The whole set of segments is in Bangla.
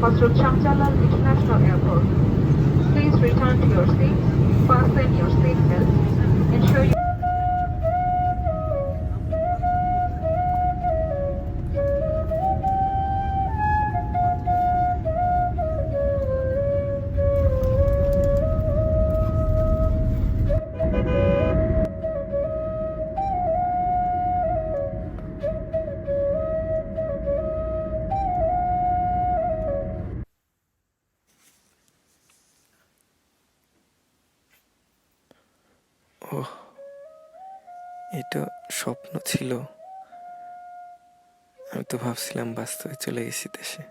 Hasrat Shamjalal International Airport. Please return to your seats, fasten your seat ওহ, এটা স্বপ্ন ছিল। আমি তো ভাবছিলাম বাস্তবে চলে গেছি দেশে।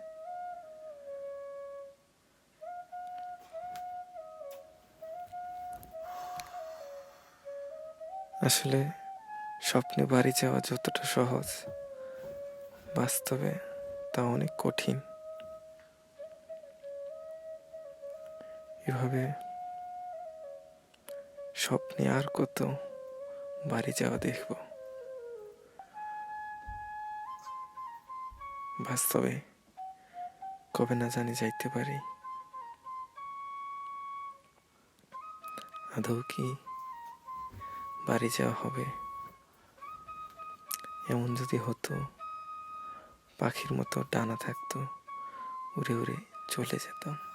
আসলে স্বপ্নে বাড়ি যাওয়া যতটা সহজ, বাস্তবে তা অনেক কঠিন। এভাবে স্বপ্নে আর কত বাড়ি যাওয়া দেখব। বাস্তবে কবে না জানি যাইতে পারি। আদৌ কি বাড়ি যাওয়া হবে? এমন যদি হতো, পাখির মতো ডানা থাকতো, উড়ে উড়ে চলে যেতাম।